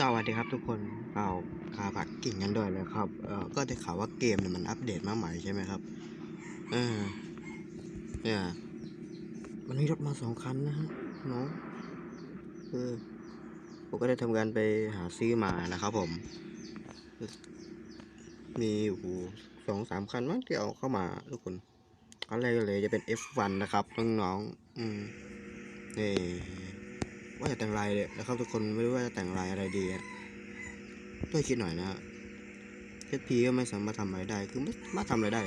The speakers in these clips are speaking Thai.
สวัสดีครับทุกคนเอาข่าวผักกิ่งกันด้วยเลยครับ เออก็ได้ข่าวว่าเกมเนี่ยมันอัปเดตมาใหม่ใช่ไหมครับ เออเนี่ยมันมีรถมาสองคันนะฮะน้องเออผมก็ได้ทำการไปหาซื้อมานะครับผม มีอยู่สองสามคันมั้งที่เอาเข้ามาทุกคนอันแรกเลยจะเป็น F1 นะครับน้องๆอืมนี่ ว่าจะแต่งลายเลยนะครับทุกคนไม่รู้ว่าจะแต่งลายอะไรดีอะช่วยคิดหน่อยนะฮะเพีก็ไม่สามารถทำอะไรได้ คือไม่สามารถทำอะไรได้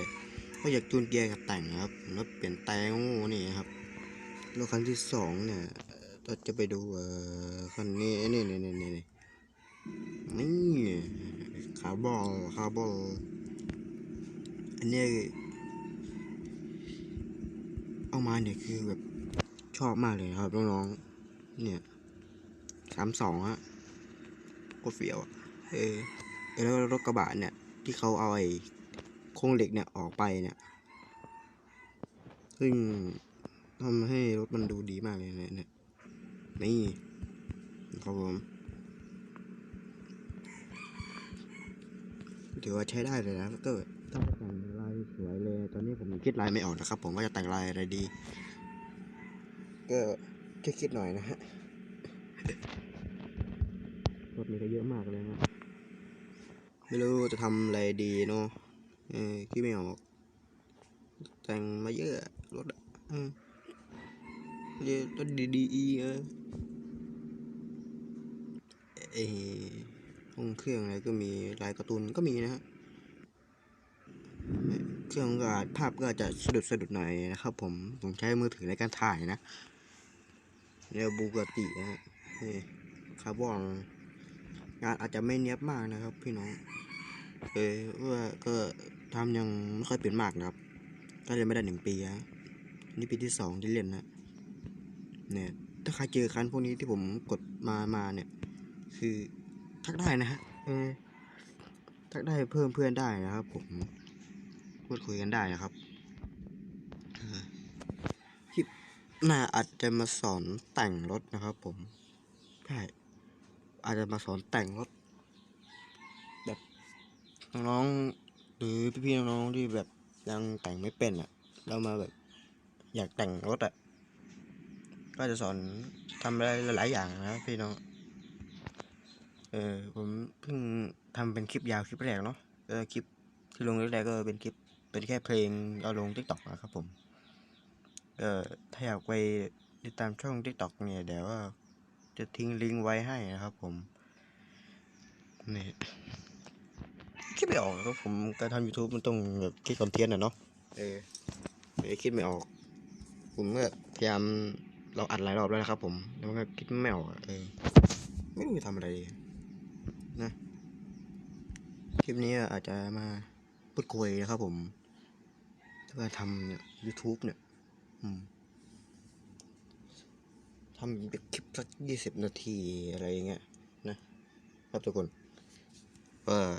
ก็อยากจูนเกียร์กับแต่งนะครับแล้วเปลี่ยนแต่งโง่นี่ครับรถคันที่สองเนี่ยเราจะไปดูเอ่อคันนี้นี่นี่นี่นี่นี่คาร์บอนคาร์บอนอันนี้เอามาเนี่ยคือแบบชอบมากเลยครับน้องๆ เนี่ยสามสองฮะโคตรเฟี้ยวเออแล้วรถกระบะเนี่ย ที่เขาเอาไอ้โครงเหล็กเนี่ยออกไปเนี่ย ซึ่งทำให้รถมันดูดีมากเลยเนี่ยเนี่ยนี่ครับผมถือว่าใช้ได้เลยนะก็ต้องแต่งลายสวยเลย ตอนนี้ผมคิดลายไม่ออกนะครับ ผมว่าจะแต่งลายอะไรดี ก็ คิดหน่อยนะฮะรถนี้ก็เยอะมากเลยนะไม่รู้จะทำอะไรดีเนาะเออคิดไม่ออก แต่งมาเยอะรถอะเออเยอะรถดีดีอีเออเออห้องเครื่องอะไรก็มีลายการ์ตูนก็มีนะฮะเครื่องก็อาจภาพก็จะสะดุดสะดุดหน่อยนะครับผมผมใช้มือถือในการถ่ายนะ เรียบูกตินะฮะนี่คาร์บอนงานอาจจะไม่เนียบมากนะครับ พี่น้องเออว่าก็ทำยังไม่ค่อยเป็นมากนะครับ ก็เลยนไม่ได้หนึ่งปีฮะนี่ปีที่สองที่เล่นนะเนี่ยถ้าใครเจอคันพวกนี้ที่ผมกดมามาเนี่ย คือทักได้นะฮะเออทักได้เพิ่มเพื่อนได้นะครับ ผมพูดคุยกันได้นะครับเออคลิป หน้าอาจจะมาสอนแต่งรถนะครับผมใช่อาจจะมาสอนแต่งรถ แบบน้องๆหรือพี่ๆน้องๆที่แบบยังแต่งไม่เป็นอะแล้วมาแบบ อยากแต่งรถอะ ก็จะสอนทำอะไรหลายๆอย่างนะพี่น้อง เออผมเพิ่งทำเป็นคลิปยาวคลิปแรกเนาะเออคลิปที่ลงแรกๆก็เป็นคลิปเป็นแค่เพลงเอาลงทิกตอกนะครับผม เออถ้าอยากไปติดตามช่องทิกตอกเนี่ยเดี๋ยวว่าจะทิ้งลิงก์ไว้ให้นะครับผม นี่คิดไม่ออกครับผมการทำ YouTube มันต้องแบบคิดคอนเทนต์อะเนาะเออเดี๋ยวคิดไม่ออก ผมก็พยายามเราอัดหลายรอบแล้วนะครับผมแล้วมันก็คิดไม่ออกอะเออไม่รู้จะทำอะไรดีนะคลิปนี้อาจจะมาพูดคุยนะครับผมถ้าว่าทำเนี่ย YouTube เนี่ยอืม ทำเป็นคลิปสักยี่สิบนาทีอะไรอย่างเงี้ยนะครับทุกคนเออ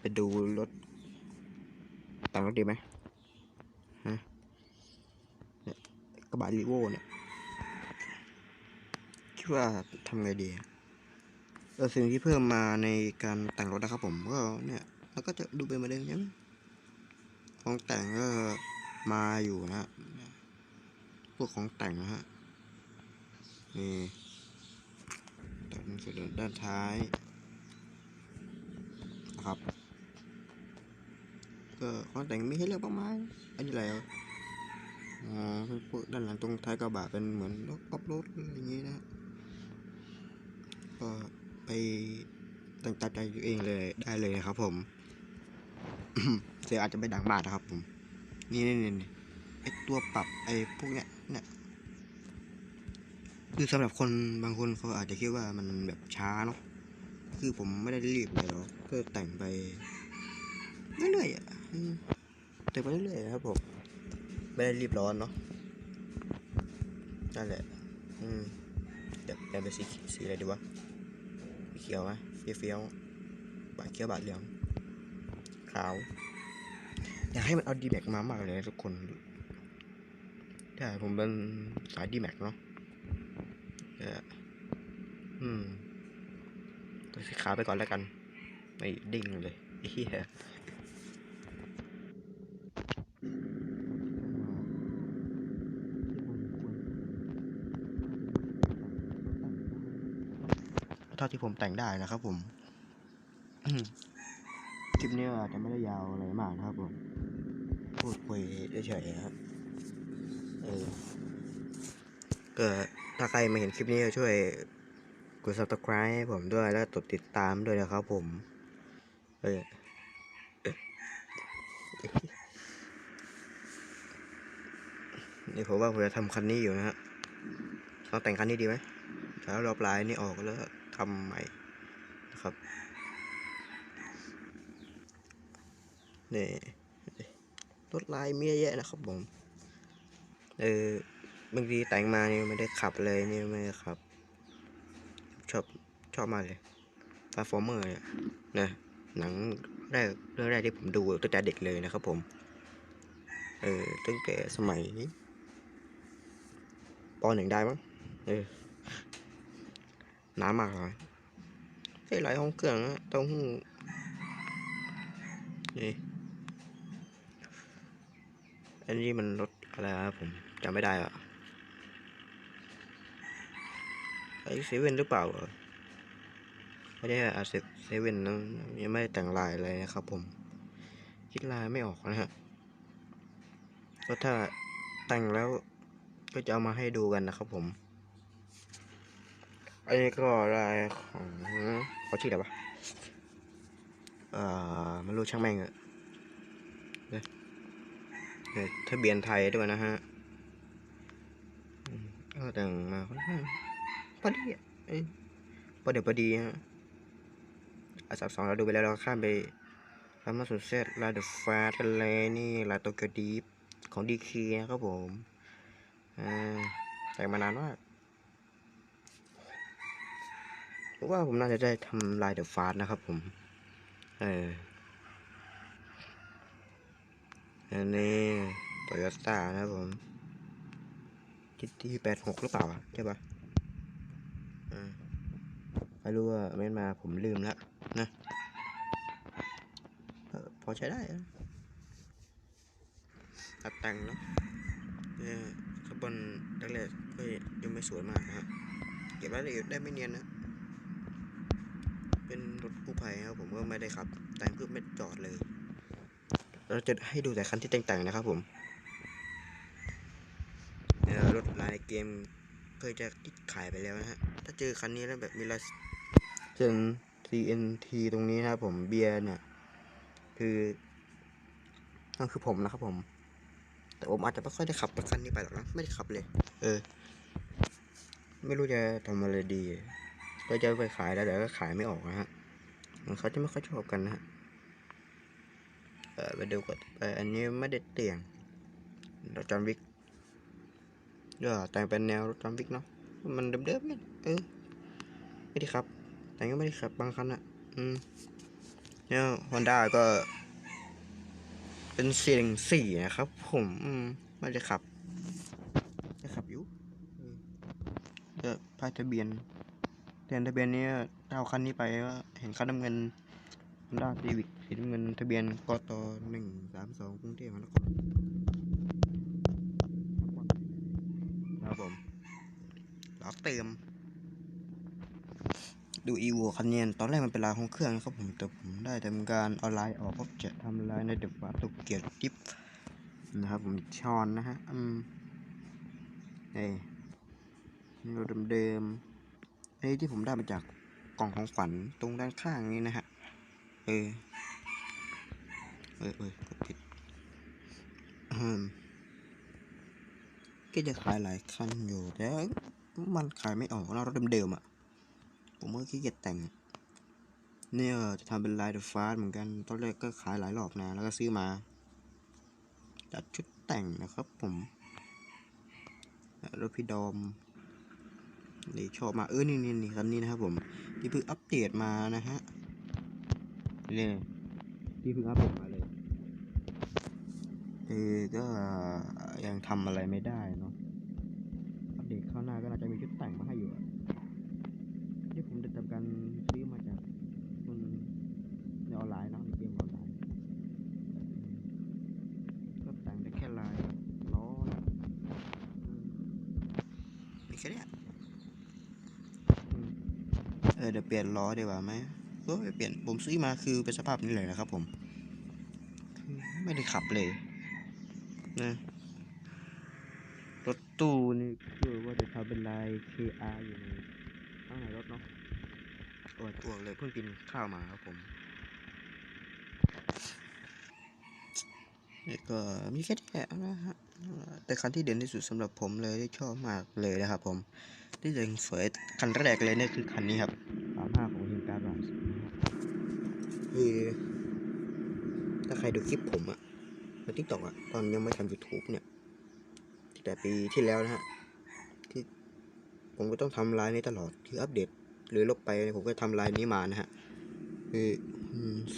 ไปดูรถต่งรถดีไหมฮะเนี่ยกระบะลีโวเนี่ยคิดว่าทำไงดีเออสิ่งที่เพิ่มมาในการแต่งรถนะครับผมก็เนี่ย แล้วก็จะดูเป็นเหมือนเดิมใช่ไหมของแต่งก็มาอยู่นะฮะพวกของแต่งนะฮะ นี่ด้านส่วนด้านท้ายนะครับ ก็ของแต่งมีให้เลือกมากมายอันนี้อะไรอะอ๋อพวกด้านหลังตรงท้ายกระบะเป็นเหมือนรถออฟรดอะไรอย่างงี้นะฮะก็ไปตั้งใจอยู่เองเลยได้เลยครับผม เสียงอาจจะไม่ดังมากนะครับผม นี่นี่นี่ไอตัวปรับไอพวกเนี้ยเนี่ยคือสำหรับคนบางคนเขาอาจจะคิดว่ามันแบบช้าเนาะคือผมไม่ได้รีบเลยหรอกก็แต่งไปเรื่อยๆอะอืมแต่งไปเรื่อยๆครับผมไม่ได้รีบร้อนเนาะนั่นแหละ อืมเดี๋ยวแปลงเป็นสีสีอะไรดีวะเขียวไหมเฟี้ยวๆบาดเขียวบาดเหลืองาว อยากให้มันเอาดีแม็กมามากเลยนะทุกคนใช่ผมเป็นสายดีแม็กเนาะเอออืมตัวสีขาวไปก่อนแล้วกันไม่ดิ้งเลยเฮียเท่าที่ผมแต่งได้นะครับผม ปนี้อาจจะไม่ได้ยาวอะไรมากนะครับผม พูดคุยเฉยๆครับเออก็ถ้าใครมาเห็นคลิปนี้ก็ช่วยกด subscribe ให้ผมด้วยแล้วกดติดตามด้วยนะครับผม เออนี่ผมว่าผมจะทำคันนี้อยู่นะฮะเราแต่งคันนี้ดีไหมแล้วรอบลายนี่ออกแล้วทำใหม่นะครับ นี่รถลายมียแยะนะครับผม เออบางทีแต่งมานี่ไม่ได้ขับเลยนี่ไม่ได้ขับ ชอบชอบมากเลย t า a ฟอร์เมอร์เนี่ยนะหนังแรกเรื่องแรกที่ผมดูตั้งแต่เด็กเลยนะครับผม เออตั้งแต่สมัยนี้ปหนึ่งได้มั้งเออน้ำมากเลยไอ้ไรห้องเครื่องนะต้องนี่ อันนี้มันรถอะไรครับผมจำไม่ได้อะไอเซเว่นหรือเปล่าเหรอไม่ได้อาเซเซเว่นนะยังไม่แต่งลายอะไรนะครับผม คิดลายไม่ออกนะฮะก็ถ้าแต่งแล้วก็จะเอามาให้ดูกันนะครับผมอันนี้ก็ลายของเขาชื่ออะไรวะเอ่อไม่รู้ช่างแม่งอะเนี่ย ทะเบียนไทยด้วยนะฮะก็แต่งมาค่อนข้างพอดีเอ้ยพอเดี๋ยวพอดีฮะอาสับสองเราดูไปแล้วเราข้ามไปลามาสุดเซตลาเดอะฟาทะเลนี่ลาโตเกียวดีฟของดีคีนะครับผมแต่งมานานมากว่าผมน่าจะได้ทำลายเดอะฟาสนะครับผม เออ อันนี้โตโยต้านะผมจิตที่แปดหกหรือเปล่าใช่ปะอ่าไม่รู้ว่าเม้นมาผมลืมแล้วนะพอใช้ได้ตัดแต่งเนาะเนี่ยคาร์บอนแรกๆก็ยังไม่สวยมากนะฮะเก็บรายละเอียดได้ไม่เนียนนะเป็นรถกู้ภัยครับผมก็ไม่ได้ขับ แต่งเพื่อไม่จอดเลย เราจะให้ดูแต่คันที่แต่งๆนะครับผมเนี่ยรถลายในเกมเคยจะขายไปแล้วนะฮะ ถ้าเจอคันนี้แล้วแบบมีลายเช่น TNT ตรงนี้นะครับผมเบียร์เนี่ย คือนั่นคือผมนะครับผม แต่ผมอาจจะไม่ค่อยได้ขับรถคันนี้ไปหรอกนะ ไม่ได้ขับเลย เออ ไม่รู้จะทำอะไรดี ก็จะไปขายแล้วแต่ก็ขายไม่ออกนะฮะ เขาจะไม่ค่อยชอบกันนะฮะ ไปดูก่อนไปอันนี้ไม่ได้เตียงรถจอห์นวิกเออแต่งเป็นแนวรถจอห์นวิกเนาะมันเดิมๆเนี่ยเออไม่ได้ครับ แต่งก็ไม่ได้ขับบางคันอะอืมเนี่ยฮอนด้าก็ เป็นเสียงสี่นะครับ ผมอืมไม่ได้ขับได้ขับอยู่เออป้ายทะเบียนทะเบียนทะเบียนนี้เอาคันนี้ไปก็เห็นคันน้ำเงิน Honda Civic สีน้ำเงินทะเบียนกตหนึ่งสามสองกรุงเทพมหานครครับผมล้อเติม ดูอีโวคันเนียนตอนแรกมันเป็นลายของเครื่องนะครับผมแต่ผมได้ทำการเอาลายออกก็จะทำลายในเดฟ้าตุกเกียรติปนะครับผมชอนนะฮะอืมเอ้ยนี่เราเดิมๆไอ้ที่ผมได้มาจากกล่องของขวัญตรงด้านข้างนี้นะฮะ เออ ออเออกดผิดอืมก็จะขายหลายคันอยู่แต่มันขายไม่ออกนะรถเดิมๆอะ ผมก็ขี้เกียจแต่ง เนี่ยจะทำเป็นลายเดอะฟาสเหมือนกัน ตอนแรกก็ขายหลายรอบนะ แล้วก็ซื้อมา จัดชุดแต่งนะครับผมรถพี่ดอมนี่ชอบมาเออนี่นี่นี่คันนี้นะครับผมที่เพิ่งอัปเดตมานะฮะนี่ที่เพิ่งอัปเดตมา คือก็ยังทำอะไรไม่ได้เนาะอัปเดตเข้าางหน้าก็น่าจะมีชุดแต่งมาให้อยู่อะที่ผมได้ทำการซื้อมาจากคนในออนไลน์เนอะในเกมออนไลน์ก็แต่งได้แค่ลายล้อนะอืมมีแค่เนี้ยอืมเออเดี๋ยวเปลี่ยนล้อดีกว่าไหมก็ไม่เปลี่ยนผมซื้อมาคือเป็นสภาพนี้เลยนะครับผมคือไม่ได้ขับเลย นะรถตู้นี่คือว่าจะทำเป็นลาย KR อยู่ในข้างในรถเนาะโอ้ยอ้วกเลยเพิ่งกินข้าวมาครับผมนี่ก็มีแค่นี้แหละนะฮะแต่คันที่เด่นที่สุดสำหรับผมเลยที่ชอบมากเลยนะครับผม ที่ยังสวยคันแรกเลยเนี่ยคือคันนี้ครับสามห้าของฮินการ์บัสคือถ้าใครดูคลิปผมอะ ในทิกตอกอะตอนยังไม่ทำ YouTube เนี่ยแต่ปีที่แล้วนะฮะที่ผมก็ต้องทำลายนี้ตลอดคืออัปเดต หรือลบไปผมก็ทำลายนี้มานะฮะคือ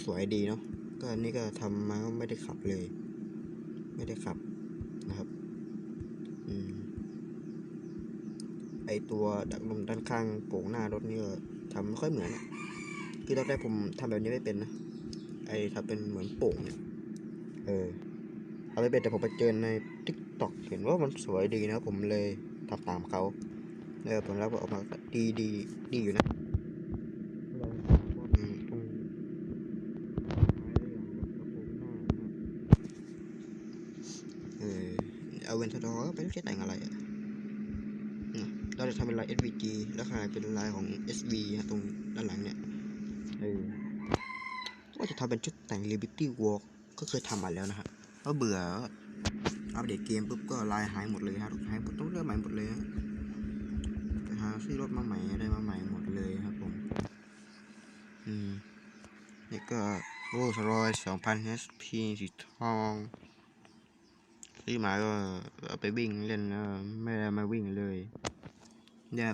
สวยดีเนาะก็อันนี้ก็ทำมาก็ไม่ได้ขับเลย ไม่ได้ขับนะครับอืมไอตัวดักลมด้านข้างโป่งหน้ารถนี่ก็ทำไม่ค่อยเหมือนอะคือตอนแรกผมทำแบบนี้ไม่เป็นนะไอทำเป็นเหมือนโป่งเนี่ยเออ เอาไปเป็นแต่ผมไปเจอใน t ิ k t o k เห็นว่ามันสวยดีนะผมเลยทำตามเขาเออผลลัพธ์ออกมาดีดีดีอยู่นะเออเอาเวนทดอร์ไปไม่ใช่แต่งอะไรอะเราจะทำเป็นลาย SVG แล้วขายเป็นลายของ SV นะตรงด้านหลังเนี่ยเออว่าจะทำเป็นชุดแต่ง Liberty Walk ก็เคยทำมาแล้วนะฮะ ก็เบื่ออัปเดตเกมปุ๊บก็ลายหายหมดเลยฮะหายหมดต้องเริ่มใหม่หมดเลยฮะหาซื้อรถมาใหม่อะไรมาใหม่หมดเลยครับผมอืมนี่ก็โรลส์รอยสองพัน HP สีทองซื้อมาก็เอาไปวิ่งเล่นไม่ได้มาวิ่งเลยเนี่ย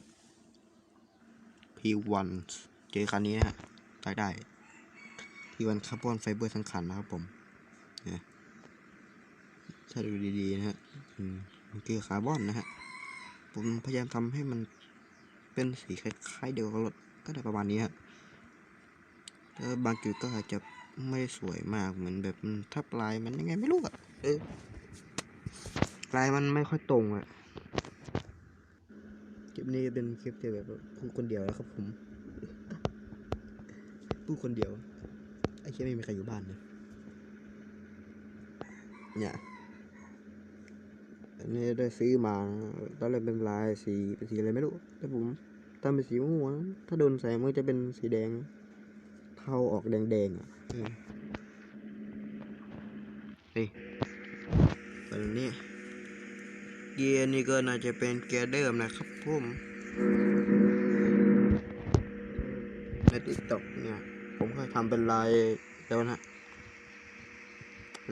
P1 เจอคันนี้นะฮะใช้ได้ P1 คาร์บอนไฟเบอร์ทั้งคันนะครับผมเนี่ย ถ้าดูดีๆนะฮะมันคือคาร์บอนนะฮะ ผมพยายามทำให้มันเป็นสีคล้ายๆเดียวกับรถก็ได้ประมาณนี้ฮะแต่บางจุดก็อาจจะไม่สวยมากเหมือนแบบทับลายมันยังไงไม่รู้อะเออลายมันไม่ค่อยตรงอะคลิปนี้เป็นคลิปที่แบบพูดคนเดียวแล้วครับผมพูดคนเดียวไอ้เชี่ยไม่มีใครอยู่บ้านเลยเนี่ย อันนี้ได้ซื้อมาตอนแรกเป็นลายสีเป็นสีอะไรไม่รู้ แต่ผมทำเป็นสีม่วงถ้าโดนแสงมันจะเป็นสีแดง เทาออกแดงๆอะเออนี่ตอนนี้เกียร์นี่ก็น่าจะเป็นเกียร์เดิมนะครับผมในติ๊กต็อกเนี่ย ผมเคยทำเป็นลายแล้วนะ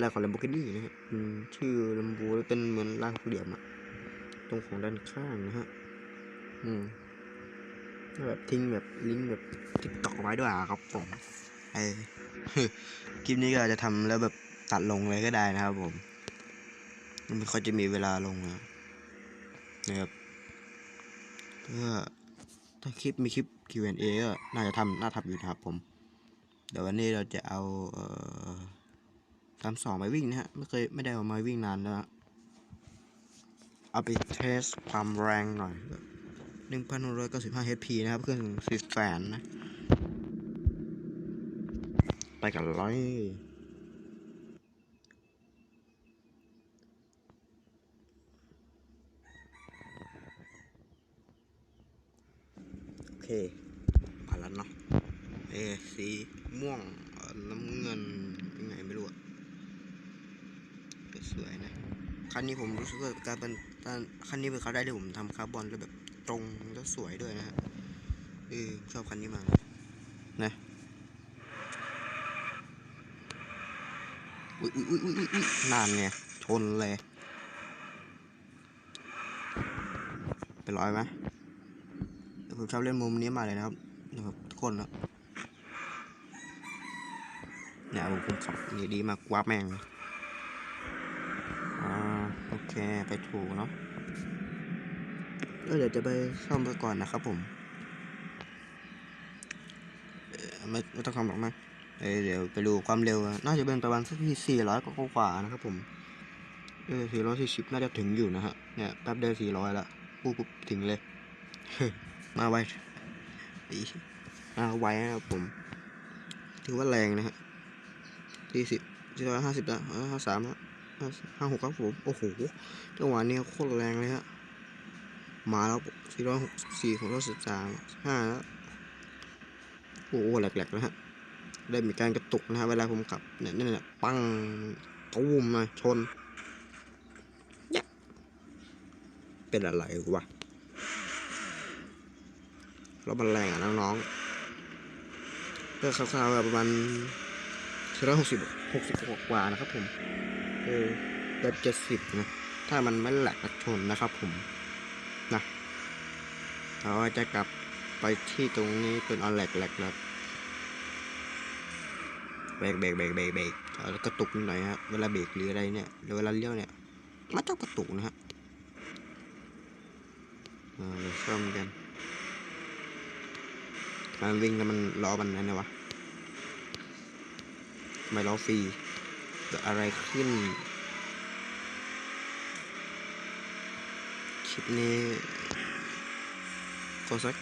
ลายของ Lamborghini นะฮะอืมชื่อ Lambo เป็นเหมือนลายหกเหลี่ยมอะตรงของด้านข้างนะฮะ อืมแบบทิ้งแบบลิงก์แบบทิกตอกไว้ด้วยอะครับผมเออคลิปนี้ก็จะทำแล้วแบบตัดลงเลยก็ได้นะครับผมมันไม่ค่อยจะมีเวลาลงนะนะครับเพื่อถ้าคลิปมีคลิป Q&A ก็น่าจะทำน่าทำอยู่นะครับผม เดี๋ยววันนี้เราจะเอาเอ่อ สามสองไปวิ่งนะฮะ ไม่เคยไม่ได้เอามาวิ่งนานแล้วเอาไปเทสความแรงหน่อยหนึ่งพันหกร้อยเก้าสิบห้า HP นะครับ เครื่องสิบแสนนะ ไปกันเลยโอเคมาแล้วเนาะเออสีม่วงน้ำเงินยังไงไม่รู้อะ วยนะ คันนี้ผมรู้สึกว่าการเป็นคันนี้เป็นครั้งแรกที่ผมทำคาร์บอนแล้วแบบตรงแล้วสวยด้วยนะฮะเออชอบคันนี้มากนะอุ้ยอุ้ยอุ้ยอุ้ยอุ้ยนานไงชนเลย เป็นร้อยไหมผมชอบเล่นมุมนี้มาเลยนะครับนะครับทุกคนนะเนี่ยผมผมขับนี่ดีมากกว่าแม่ง เคไปถูกเนาะก็เดี๋ยวจะไปซ่อมไปก่อนนะครับผมไม่ไม่ต้องทำหรอกมั้งเดี๋ยวไปดูความเร็ว น่าจะเป็นประมาณสักที่สี่ร้อยกว่าๆนะครับผมเออสี่ร้อยสี่สิบน่าจะถึงอยู่นะฮะ เนี่ยแป๊บเดียวสี่ร้อยละปุ๊บปุ๊บถึงเลย มาไวอีมาไวนะครับผม ถือว่าแรงนะฮะสี่สิบสี่ร้อยห้าสิบละห้าสามห้า ห้าหกครับผม โอ้โหจังหวะนี้โคตรแรงเลยฮะมาแล้วสี่ร้อยหกสี่ของร้อยสิบสามห้าแล้วโอ้โหแหลกๆนะฮะได้มีการกระตุกนะฮะเวลาผมขับเนี่ยนี่นแหละปังตูมมาชนเป็นอะไรวะรถมันแรงอะน้องๆก็คร่าวๆประมาณสี่ร้อยหกสิบหกสิบกว่านะครับผม ออแบบเจ็ดสิบนะ ถ้ามันไม่แหลกกระชนนะครับผม นะเราจะกลับไปที่ตรงนี้เป็นออนแหลกแหลกแล้วเบรกเบรกเบรกเบรกเบรกแล้วกระตุกนิดหน่อยฮะ เวลาเบรกหรืออะไรเนี่ยหรือเวลาเลี้ยวเนี่ย มันต้องกระตุกนะฮะอ่าเดี๋ยวซ่อมกันมันวิ่งแล้วมันล้อมันนั่นไงวะไม่ล้อฟรี เกิดอะไรขึ้น คลิปนี้ก็สัก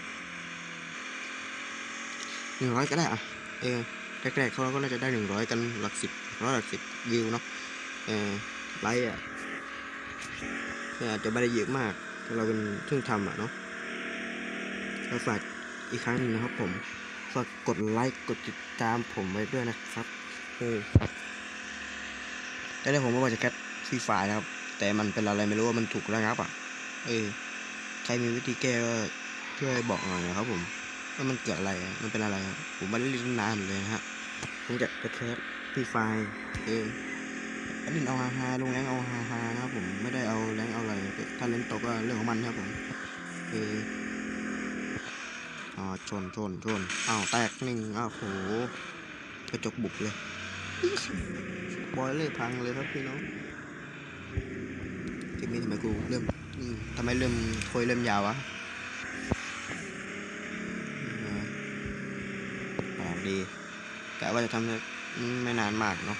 หนึ่งร้อยก็ได้อะเออแรกๆเขาก็น่าจะได้หนึ่งร้อยกันหลักสิบร้อยหลักสิบวิวเนาะเออไลค์อะอาจจะไม่ได้เยอะมากเราเป็นเพิ่งทำอะเนาะก็ฝากอีกครั้งหนึงนะครับผมฝากกดไลค์กดติดตามผมไว้ด้วยนะครับ เออ แต่ได้ผมว่าจะแคทฟรีไฟนะครับ แต่มันเป็นอะไรไม่รู้ว่ามันถูกระงับอะ เออ ใครมีวิธีแก้ก็ช่วยบอกหน่อยนะครับผมว่ามันเกิดอะไร มันเป็นอะไร ผมไม่ได้เล่นนานเลยนะฮะ ผมจะแคสฟรีไฟเออเล่นเอาฮาฮาลงแรงเอาฮาฮานะครับผม ไม่ได้เอาแรงเอาอะไร ถ้าเล่นตกก็เรื่องของมันครับผมเอออ๋อชนชนชนอ้าวแตกหนึ่งอ้าวโหกระจกบุบเลย บอยเลยพังเลยครับพี่น้องคลิปนี้ทำไมกูเริ่มทำไมเริ่มโคยเริ่มยาววะออแปลกดีกะว่าจะทำไม่นานมากเนาะ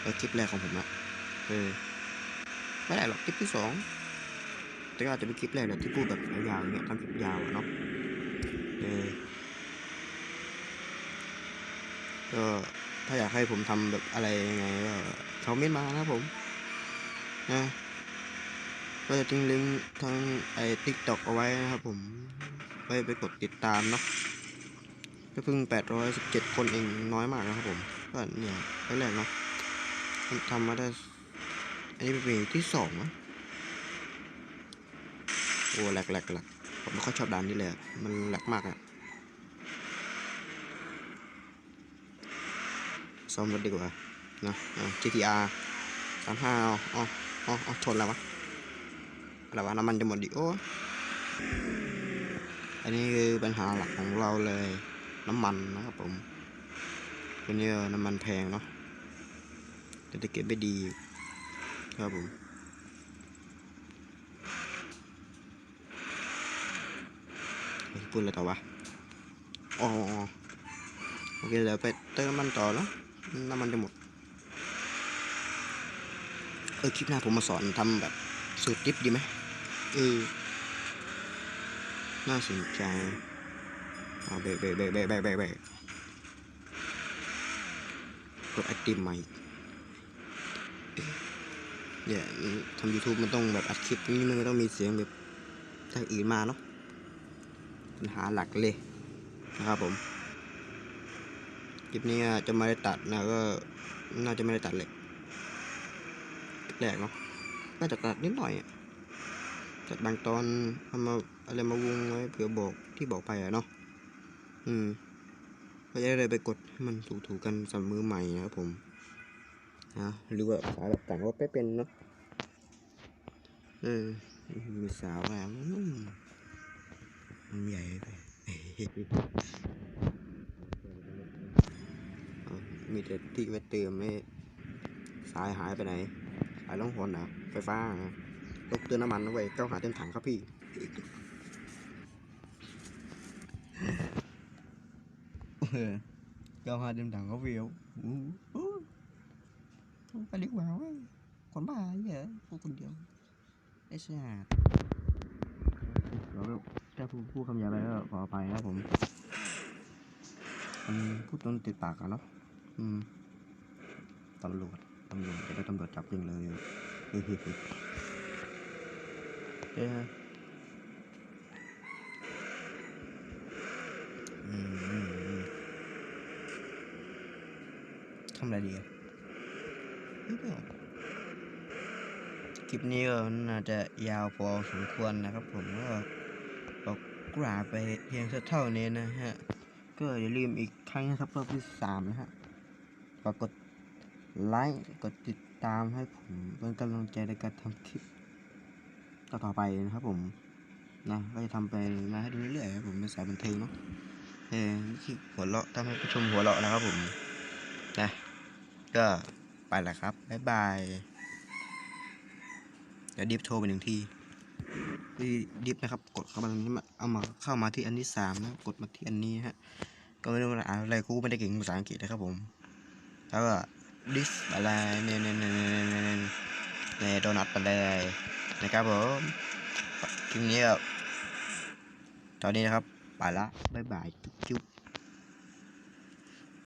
เออคลิปแรกของผมอะเออไม่ได้หรอกคลิปที่สองแต่ก็อาจจะเป็นคลิปแรกแหละที่พูดแบบยาวๆเงี้ยทำคลิปยาวอะเนาะเออ ก็ถ้าอยากให้ผมทำแบบอะไรยังไงก็คอมเมนต์มานะผม นะ ก็จะทิ้งลิงก์ทั้งไอ้ทิกตอกเอาไว้นะครับผมไว้ไปกดติดตามเนาะก็เพิ่ง 817 คนเองน้อยมากนะครับผม ก็เนี่ยแรกๆเนาะทำมาได้ อันนี้เป็นเพลงที่สองนะโอ้แหลกแหลกแหลกผมไม่ค่อยชอบด่านนี้เลยอะมันแหลกมากอะ ซ่อมรถดีกว่านะอะ GTR สามห้าอาเอาเอาเอาชนแล้ววะอะไรวะน้ำมันจะหมดดิโอ้อันนี้คือปัญหาหลักของเราเลยน้ำมันนะครับผมวันนี้น้ำมันแพงเนาะเศรษฐกิจไม่ดีครับผมพูดอะไรต่อวะอ๋ออ๋อโอเคเดี๋ยวไปเติมน้ำมันต่อแล้ว น้ำมันจะหมด เออคลิปหน้าผมมาสอนทำแบบสูตรดิฟดีไหมเออน่าสนใจเอาเบรกเบรกเบรกเบรกเบรกเบรกเบรกกดไอติมใหม่เนี่ยทำ YouTube มันต้องแบบอัดคลิปนี้มันก็ต้องมีเสียงแบบทางอื่นมาเนาะปัญหาหลักเลยนะครับผมค ลิปนี้จะไม่ได้ตัดนะก็น่าจะไม่ได้ตัดเลยคลิปแรกเนาะน่าจะตัดนิดหน่อยอะตัดบางตอนทำมาอะไรมาวงไว้เผื่อบอกที่บอกไปอะเนาะอืมก็จะได้ไปกดให้มันถูกๆกันสำหรับมือใหม่นะครับผมนะหรือว่าสายแบบแต่งรถไม่เป็นเนาะเออมีสาวแบบอืมมันใหญ่ไป เอา มีแต่ที่ไว้เติมไม่สายหายไปไหน สายล่องหนอะไฟฟ้าอะรตกเตือนน้ำมันนะเว้เก้าหาเต็มถังครับพี่เก้าหาเต็มถังครับพี่ไปดีกว่าเว้ยคนบ้าเหี้ยอะพูดคนเดียวไอ้ชาดเราถ้าพูดพูดคำหยาบไปก็ขออภัยนะครับผมมันพูดจนติดปากอะเนาะ อืมตำรวจตำรวจจะได้ตำรวจจับจริงเลยเฮ้ยเฮ้ยทำอะไรดีอะคลิปนี้ก็น่าจะยาวพอสมควรนะครับผมก็บอกกราบไปเพียงเท่านี้นะฮะ ก็อย่าลืมอีกครั้งนะครับรอบที่สามนะฮะ ฝากกดไลค์กดติดตามให้ผมเป็นกำลังใจในการทำคลิปต่อไปนะครับผมนะก็จะทำไปมาให้ดูเรื่อยๆครับผมเป็นสายบันเทิงเนาะเออนี่คือหัวเราะทำให้ผู้ชมหัวเราะนะครับผมนะก็ไปละครับบ๊ายบายเดี๋ยวดิฟโทรไปหนึ่งทีดิฟนะครับ กดเข้ามาตรงนี้มาเอามาเข้ามาที่อันที่สามนะ กดมาที่อันนี้ฮะ ก็ไม่รู้มันอ่านอะไรกูไม่ได้เก่งภาษาอังกฤษนะครับผม แล้วก็ดิสอะไรเนี่ยเนี่ยเนี่ยเนี่ยโดนัทไปเลยนะครับผมคลิปนี้ตอนนี้นะครับไปละบ๊ายบายจุ๊บ